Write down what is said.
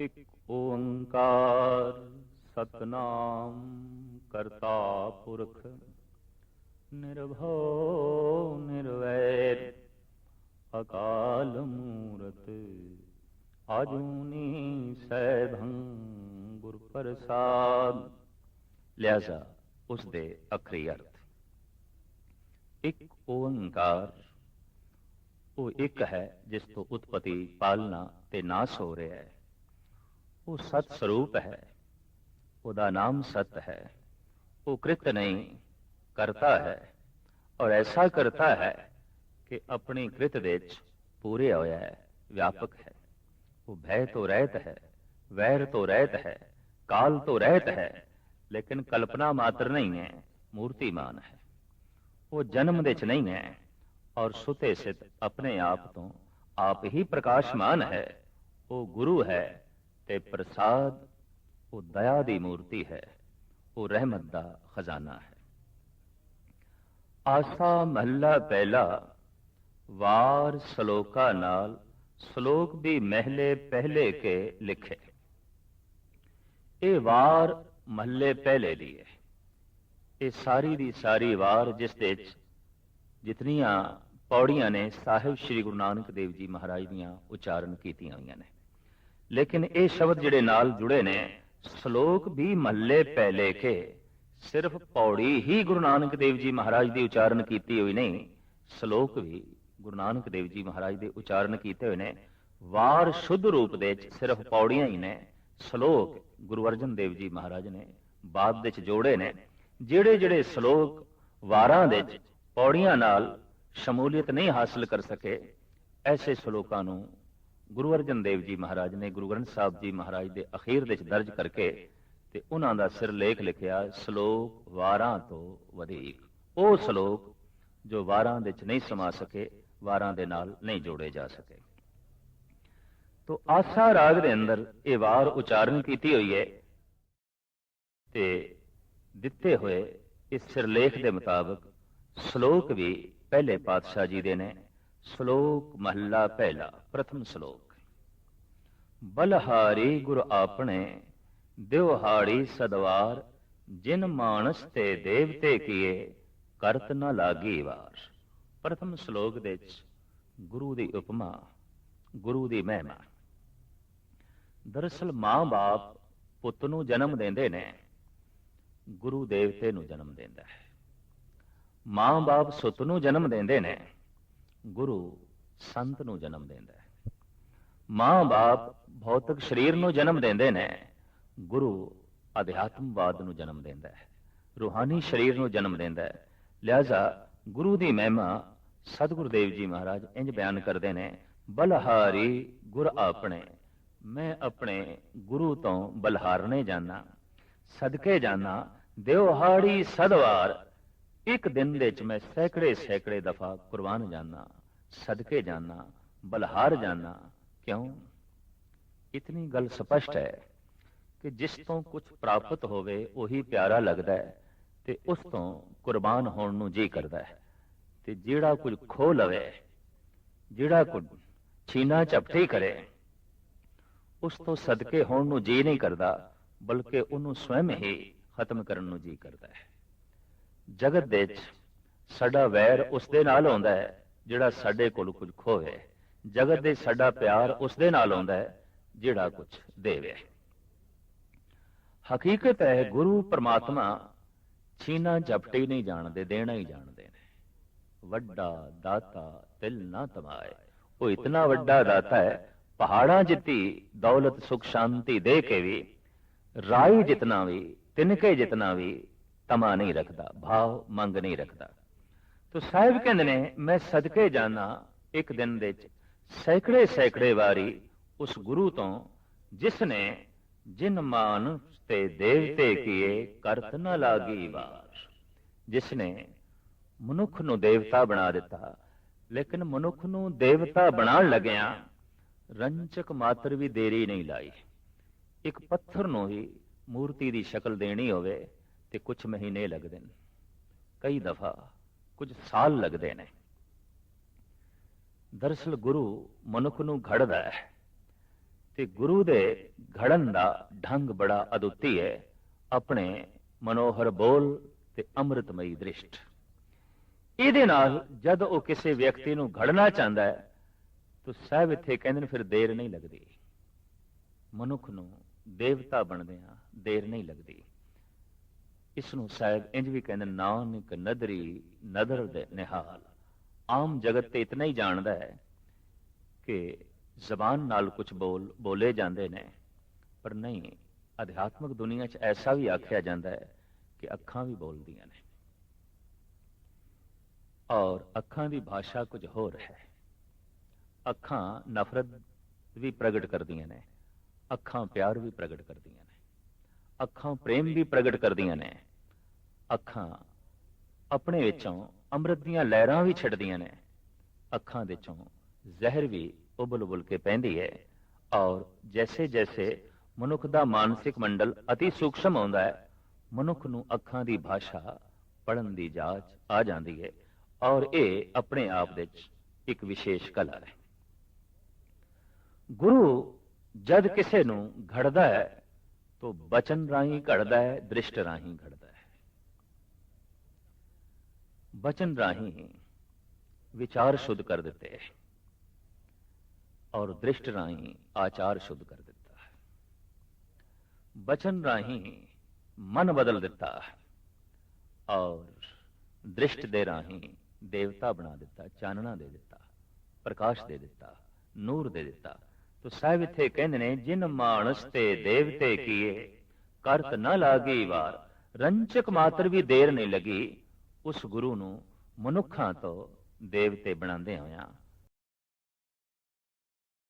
ਇਕ ਓੰਕਾਰ ਸਤਨਾਮ ਕਰਤਾ ਪੁਰਖ, ਨਿਰਭਉ ਨਿਰਵੈਰ, ਅਕਾਲ ਮੂਰਤ, ਆਜੂਨੀ ਸੈਭੰ ਗੁਰ ਪ੍ਰਸਾਦ ਲਿਆਜ਼ਾ ਉਸ ਦੇ ਅਖਰੀ ਅਰਥ। ਇੱਕ ਓੰਕਾਰ, ਉਹ ਇੱਕ ਹੈ ਜਿਸ ਤੋਂ ਉਤਪਤੀ ਪਾਲਣਾ ਤੇ ਨਾਸ ਹੋ ਰਿਹਾ ਹੈ। ਉਹ ਸਤ ਸਰੂਪ ਹੈ। ਉਹਦਾ ਨਾਮ ਸਤ ਹੈ। ਉਹ ਕ੍ਰਿਤ ਨਹੀਂ, ਕਰਤਾ ਹੈ। ਔਰ ਐਸਾ ਕਰਤਾ ਹੈ ਕਿ ਆਪਣੀ ਕ੍ਰਿਤ ਵਿੱਚ ਪੂਰੇ ਹੋਇਆ ਹੈ, ਵਿਆਪਕ ਹੈ। ਉਹ ਭੈ ਤੋਂ ਰਹਿਤ ਹੈ, ਵੈਰ ਤੋਂ ਰਹਿਤ ਹੈ, ਕਾਲ ਤੋਂ ਰਹਿਤ ਹੈ, ਲੇਕਿਨ ਕਲਪਨਾ ਮਾਤਰ ਨਹੀਂ ਹੈ, ਮੂਰਤੀਮਾਨ ਹੈ। ਉਹ ਜਨਮ ਵਿੱਚ ਨਹੀਂ ਹੈ ਔਰ ਸੁਤੇ ਸਿਤ ਆਪਣੇ ਆਪ ਤੋਂ ਆਪ ਹੀ ਪ੍ਰਕਾਸ਼ਮਾਨ ਹੈ। ਉਹ ਗੁਰੂ ਹੈ। ਤੇ ਪ੍ਰਸਾਦ, ਉਹ ਦਇਆ ਦੀ ਮੂਰਤੀ ਹੈ, ਉਹ ਰਹਿਮਤ ਦਾ ਖਜ਼ਾਨਾ ਹੈ। ਆਸਾ ਮਹੱਲਾ ਪਹਿਲਾ, ਵਾਰ ਸ਼ਲੋਕਾ ਨਾਲ ਸ਼ਲੋਕ ਵੀ ਮਹਿਲੇ ਪਹਿਲੇ ਕੇ ਲਿਖੇ। ਇਹ ਵਾਰ ਮਹੱਲੇ ਪਹਿਲੇ ਦੀ ਹੈ। ਇਹ ਸਾਰੀ ਦੀ ਸਾਰੀ ਵਾਰ ਜਿਸ ਦੇ ਵਿੱਚ ਜਿਤਨੀਆਂ ਪੌੜੀਆਂ ਨੇ, ਸਾਹਿਬ ਸ੍ਰੀ ਗੁਰੂ ਨਾਨਕ ਦੇਵ ਜੀ ਮਹਾਰਾਜ ਦੀਆਂ ਉਚਾਰਨ ਕੀਤੀਆਂ ਹੋਈਆਂ ਨੇ। ਲੇਕਿਨ ਇਹ ਸ਼ਬਦ ਜਿਹੜੇ ਨਾਲ ਜੁੜੇ ਨੇ, ਸ਼ਲੋਕ ਵੀ ਮਹੱਲੇ ਪਹਿਲੇ ਕੇ ਸਿਰਫ ਪੌੜੀ ਹੀ ਗੁਰੂ ਨਾਨਕ ਦੇਵ ਜੀ ਮਹਾਰਾਜ ਦੀ ਉਚਾਰਨ ਕੀਤੀ ਹੋਈ ਨਹੀਂ, ਸ਼ਲੋਕ ਵੀ ਗੁਰੂ ਨਾਨਕ ਦੇਵ ਜੀ ਮਹਾਰਾਜ ਦੇ ਉਚਾਰਨ ਕੀਤੇ ਹੋਏ ਨੇ। ਵਾਰ ਸ਼ੁੱਧ ਰੂਪ ਦੇ ਵਿੱਚ ਸਿਰਫ ਪੌੜੀਆਂ ਹੀ ਨੇ, ਸ਼ਲੋਕ ਗੁਰੂ ਅਰਜਨ ਦੇਵ ਜੀ ਮਹਾਰਾਜ ਨੇ ਬਾਅਦ ਵਿੱਚ ਜੋੜੇ ਨੇ। ਜਿਹੜੇ ਜਿਹੜੇ ਸ਼ਲੋਕ ਵਾਰਾਂ ਦੇ ਵਿੱਚ ਪੌੜੀਆਂ ਨਾਲ ਸ਼ਮੂਲੀਅਤ ਨਹੀਂ ਹਾਸਲ ਕਰ ਸਕੇ, ਐਸੇ ਸ਼ਲੋਕਾਂ ਨੂੰ ਗੁਰੂ ਅਰਜਨ ਦੇਵ ਜੀ ਮਹਾਰਾਜ ਨੇ ਗੁਰੂ ਗ੍ਰੰਥ ਸਾਹਿਬ ਜੀ ਮਹਾਰਾਜ ਦੇ ਅਖੀਰ ਵਿੱਚ ਦਰਜ ਕਰਕੇ ਤੇ ਉਹਨਾਂ ਦਾ ਸਿਰਲੇਖ ਲਿਖਿਆ, ਸ਼ਲੋਕ ਵਾਰਾਂ ਤੋਂ ਵਧੇਕ। ਉਹ ਸ਼ਲੋਕ ਜੋ ਵਾਰਾਂ ਵਿੱਚ ਨਹੀਂ ਸਮਾ ਸਕੇ, ਵਾਰਾਂ ਦੇ ਨਾਲ ਨਹੀਂ ਜੋੜੇ ਜਾ ਸਕੇ। ਤੋ ਆਸਾ ਰਾਗ ਦੇ ਅੰਦਰ ਇਹ ਵਾਰ ਉਚਾਰਨ ਕੀਤੀ ਹੋਈ ਹੈ ਤੇ ਦਿੱਤੇ ਹੋਏ ਇਸ ਸਿਰਲੇਖ ਦੇ ਮੁਤਾਬਕ ਸ਼ਲੋਕ ਵੀ ਪਹਿਲੇ ਪਾਤਸ਼ਾਹ ਜੀ ਦੇ ਨੇ ਸ਼ਲੋਕ ਮਹੱਲਾ ਪਹਿਲਾ, ਪ੍ਰਥਮ ਸ਼ਲੋਕ। ਬਲਹਾਰੀ ਗੁਰ ਆਪਣੇ ਦਿਵਹਾੜੀ ਸਦਵਾਰ, ਜਿਨ ਮਾਨਸ ਤੇ ਦੇਵਤੇ ਕੀਏ, ਕਰਤ ਨ ਲਾਗੀ ਵਾਰ। ਪ੍ਰਥਮ ਸ਼ਲੋਕ ਦੇ ਵਿੱਚ ਗੁਰੂ ਦੀ ਉਪਮਾ, ਗੁਰੂ ਦੀ ਮਹਿਮਾ। ਦਰਅਸਲ ਮਾਂ-ਬਾਪ ਪੁੱਤ ਨੂੰ ਜਨਮ ਦਿੰਦੇ ਨੇ, ਗੁਰੂ ਦੇਵਤੇ ਨੂੰ ਜਨਮ ਦਿੰਦਾ ਹੈ। ਮਾਂ-ਬਾਪ ਸੁੱਤ ਨੂੰ ਜਨਮ ਦਿੰਦੇ ਨੇ ਗੁਰੂ ਸੰਤ ਨੂੰ ਜਨਮ ਦਿੰਦਾ ਹੈ। ਮਾਂ-ਬਾਪ ਭੌਤਿਕ ਸਰੀਰ ਨੂੰ ਜਨਮ ਦਿੰਦੇ ਨੇ, ਗੁਰੂ ਅਧਿਆਤਮਵਾਦ ਨੂੰ ਜਨਮ ਦਿੰਦਾ ਹੈ। ਰੂਹਾਨੀ ਸਰੀਰ ਨੂੰ ਜਨਮ ਦਿੰਦਾ ਹੈ। ਲਿਆਜ਼ਾ ਗੁਰੂ ਦੀ ਮਹਿਮਾ ਸਤਿਗੁਰੂ ਦੇਵ ਜੀ ਮਹਾਰਾਜ ਇੰਜ ਬਿਆਨ ਕਰਦੇ ਨੇ, ਬਲਹਾਰੀ ਗੁਰ ਆਪਣੇ, ਮੈਂ ਆਪਣੇ ਗੁਰੂ ਤੋਂ ਬਲਹਾਰਨੇ ਜਾਣਾ ਸਦਕੇ ਜਾਣਾ ਦਿਵਹਾੜੀ ਸਦਵਾਰ ਇੱਕ ਦਿਨ ਦੇ ਵਿੱਚ ਮੈਂ ਸੈਕੜੇ ਸੈਕੜੇ ਦਫਾ ਕੁਰਬਾਨ ਜਾਣਾ ਸਦਕੇ ਜਾਣਾ ਬਲਹਾਰ ਜਾਣਾ ਕਿਉਂ? ਇਤਨੀ ਗੱਲ ਸਪਸ਼ਟ ਹੈ ਕਿ ਜਿਸ ਤੋਂ ਕੁਝ ਪ੍ਰਾਪਤ ਹੋਵੇ ਉਹੀ ਪਿਆਰਾ ਲੱਗਦਾ ਹੈ ਤੇ ਉਸ ਤੋਂ ਕੁਰਬਾਨ ਹੋਣ ਨੂੰ ਜੀ ਕਰਦਾ ਹੈ। ਤੇ ਜਿਹੜਾ ਕੁਝ ਖੋ ਲਵੇ, ਜਿਹੜਾ ਕੁਝ ਛੀਨਾ ਚਪਟੀ ਕਰੇ, ਉਸ ਤੋਂ ਸਦਕੇ ਹੋਣ ਨੂੰ ਜੀ ਨਹੀਂ ਕਰਦਾ, ਬਲਕਿ ਉਹਨੂੰ ਸਵੈਮ ਹੀ ਖਤਮ ਕਰਨ ਨੂੰ ਜੀ ਕਰਦਾ ਹੈ। ਜਗਤ ਦੇ ਵਿੱਚ ਸਾਡਾ ਵੈਰ ਉਸ ਦੇ ਨਾਲ ਆਉਂਦਾ ਹੈ, ਜਿਹੜਾ ਸਾਡੇ ਕੋਲ ਕੁਝ ਖੋਵੇ। ਜਗਤ ਦੇ ਸਾਡਾ ਪਿਆਰ ਉਸ ਦੇ ਨਾਲ ਆਉਂਦਾ ਹੈ, ਜਿਹੜਾ ਕੁਝ ਦੇਵੇ। ਹਕੀਕਤ ਹੈ, ਗੁਰੂ ਪਰਮਾਤਮਾ ਛੀਨਾ ਝਪਟੀ ਨਹੀਂ ਜਾਣਦੇ, ਦੇਣਾ ਹੀ ਜਾਣਦੇ ਨੇ। ਵੱਡਾ ਦਾਤਾ ਤਿਲ ਨਾ ਤਮਾਏ। ਉਹ ਇਤਨਾ ਵੱਡਾ ਦਾਤਾ ਹੈ, ਪਹਾੜਾਂ ਜਿੱਤੀ ਦੌਲਤ ਸੁਖ ਸ਼ਾਂਤੀ ਦੇ ਕੇ ਵੀ, ਰਾਈ ਜਿਤਨਾ ਵੀ, ਤਿਨਕੇ ਜਿਤਨਾ ਵੀ ਤਮਾ ਨਹੀਂ ਰੱਖਦਾ, ਭਾਵ ਮੰਗ ਨਹੀਂ ਰੱਖਦਾ। ਤੋ ਸਾਹਿਬ ਕਹਿੰਦੇ ਨੇ, ਮੈਂ ਸਦਕੇ ਜਾਣਾ ਇੱਕ ਦਿਨ ਦੇ ਵਿੱਚ ਸੈਕੜੇ ਸੈਕੜੇ ਵਾਰੀ ਉਸ ਗੁਰੂ ਤੋਂ, ਜਿਸ ਨੇ ਜਿਨ ਮਾਨ ਤੇ ਦੇਵਤੇ ਕੀਏ, ਕਰਤ ਨ ਲਾਗੀ ਵਾਰ। ਜਿਸ ਨੇ ਮਨੁੱਖ ਨੂੰ ਦੇਵਤਾ ਬਣਾ ਦਿੱਤਾ, ਲੇਕਿਨ ਮਨੁੱਖ ਨੂੰ ਦੇਵਤਾ ਬਣਾਉਣ ਲੱਗਿਆ ਰੰਚਕ ਮਾਤਰ ਵੀ ਦੇਰੀ ਨਹੀਂ ਲਾਈ। ਇੱਕ ਪੱਥਰ ਨੂੰ ਹੀ ਮੂਰਤੀ ਦੀ ਸ਼ਕਲ ਦੇਣੀ ਹੋਵੇ ਤੇ ਕੁਝ ਮਹੀਨੇ ਲੱਗਦੇ ਨੇ। ਕਈ ਦਫਾ ਕੁਝ ਸਾਲ ਲੱਗਦੇ ਨੇ। ਦਰਸਲ ਗੁਰੂ ਮਨੁੱਖ ਨੂੰ ਘੜਦਾ ਹੈ ਤੇ ਗੁਰੂ ਦੇ ਘੜਨ ਦਾ ਢੰਗ ਬੜਾ ਅਦੁੱਤੀ ਹੈ। ਆਪਣੇ ਮਨੋਹਰ ਬੋਲ ਤੇ ਅੰਮ੍ਰਿਤਮਈ ਦ੍ਰਿਸ਼ਟ। ਇਹਦੇ ਨਾਲ ਜਦ ਉਹ ਕਿਸੇ ਵਿਅਕਤੀ ਨੂੰ ਘੜਨਾ ਚਾਹੁੰਦਾ ਹੈ, ਤਾਂ ਸਾਹਿਬ ਇੱਥੇ ਕਹਿੰਦੇ ਨੇ, ਫਿਰ ਦੇਰ ਨਹੀਂ ਲੱਗਦੀ। ਮਨੁੱਖ ਨੂੰ ਦੇਵਤਾ ਬਣਦਿਆਂ ਦੇਰ ਨਹੀਂ ਲੱਗਦੀ। ਇਸ ਨੂੰ ਸਾਹਿਬ ਇੰਜ ਵੀ ਕਹਿੰਦੇ, ਨਾਨਕ ਨਦਰੀ ਨਦਰ ਦੇ ਨਿਹਾਲ। ਆਮ ਜਗਤ ਤੇ ਇਤਨਾ ਹੀ ਜਾਣਦਾ ਹੈ ਕਿ ਜ਼ਬਾਨ ਨਾਲ ਕੁਝ ਬੋਲ, ਬੋਲੇ ਜਾਂਦੇ ਨੇ, ਪਰ ਨਹੀਂ, ਅਧਿਆਤਮਿਕ ਦੁਨੀਆ 'ਚ ਐਸਾ ਵੀ ਆਖਿਆ ਜਾਂਦਾ ਹੈ ਕਿ ਅੱਖਾਂ ਵੀ ਬੋਲਦੀਆਂ ਨੇ। ਔਰ ਅੱਖਾਂ ਦੀ ਭਾਸ਼ਾ ਕੁਝ ਹੋਰ ਹੈ। ਅੱਖਾਂ ਨਫ਼ਰਤ ਵੀ ਪ੍ਰਗਟ ਕਰਦੀਆਂ ਨੇ, ਅੱਖਾਂ ਪਿਆਰ ਵੀ ਪ੍ਰਗਟ ਕਰਦੀਆਂ ਨੇ। ਅੱਖਾਂ ਪ੍ਰੇਮ ਵੀ ਪ੍ਰਗਟ ਕਰਦੀਆਂ ਨੇ। ਅੱਖਾਂ ਆਪਣੇ ਵਿੱਚੋਂ ਅੰਮ੍ਰਿਤ ਦੀਆਂ ਲਹਿਰਾਂ ਵੀ ਛੱਡਦੀਆਂ ਨੇ। ਅੱਖਾਂ ਵਿੱਚੋਂ ਜ਼ਹਿਰ ਵੀ ਉਬਲ ਉਬਲ ਕੇ ਪੈਂਦੀ ਹੈ ਔਰ ਜੈਸੇ ਜੈਸੇ ਮਨੁੱਖ ਦਾ ਮਾਨਸਿਕ ਮੰਡਲ ਅਤੀ ਸੂਖਸ਼ਮ ਆਉਂਦਾ ਹੈ, ਮਨੁੱਖ ਨੂੰ ਅੱਖਾਂ ਦੀ ਭਾਸ਼ਾ ਪੜਨ ਦੀ ਜਾਚ ਆ ਜਾਂਦੀ ਹੈ ਔਰ ਇਹ ਆਪਣੇ ਆਪ ਦੇ ਵਿੱਚ ਇੱਕ ਵਿਸ਼ੇਸ਼ ਕਲਾ ਹੈ। ਗੁਰੂ ਜਦ ਕਿਸੇ ਨੂੰ ਘੜਦਾ ਹੈ ਤਾਂ ਬਚਨ ਰਾਹੀਂ ਘੜਦਾ ਹੈ ਦ੍ਰਿਸ਼ਟ ਰਾਹੀਂ ਘੜਦਾ ਹੈ ਬਚਨ ਰਾਹੀਂ ਵਿਚਾਰ ਸ਼ੁੱਧ ਕਰ ਦਿੱਤੇ ਹੈ ਔਰ ਦ੍ਰਿਸ਼ਟ ਰਾਹੀਂ ਆਚਾਰ ਸ਼ੁੱਧ ਕਰ ਦਿੱਤਾ ਹੈ ਬਚਨ ਰਾਹੀਂ ਮਨ ਬਦਲ ਦਿੱਤਾ ਹੈ ਔਰ ਦ੍ਰਿਸ਼ਟ ਦੇ ਰਾਹੀਂ ਦੇਵਤਾ ਬਣਾ ਦਿੱਤਾ ਚਾਨਣਾ ਦੇ ਦਿੱਤਾ ਪ੍ਰਕਾਸ਼ ਦੇ ਦਿੱਤਾ ਨੂਰ ਦੇ ਦਿੱਤਾ ਤੋ ਸਾਹਿਬ ਇੱਥੇ ਕਹਿੰਦੇ ਨੇ, ਜਿਨ ਮਾਨਸ ਤੇ ਦੇਵਤੇ ਕੀਏ, ਕਰਤ ਨਾ ਲਾਗੀ ਵਾਰ, ਰੰਚਕ ਮਾਤਰ ਵੀ ਦੇਰ ਨਹੀਂ ਲੱਗੀ, ਉਸ ਗੁਰੂ ਨੂੰ ਮਨੁੱਖਾਂ ਤੋਂ ਦੇਵਤੇ ਬਣਾਉਂਦੇ ਹੋਇਆ।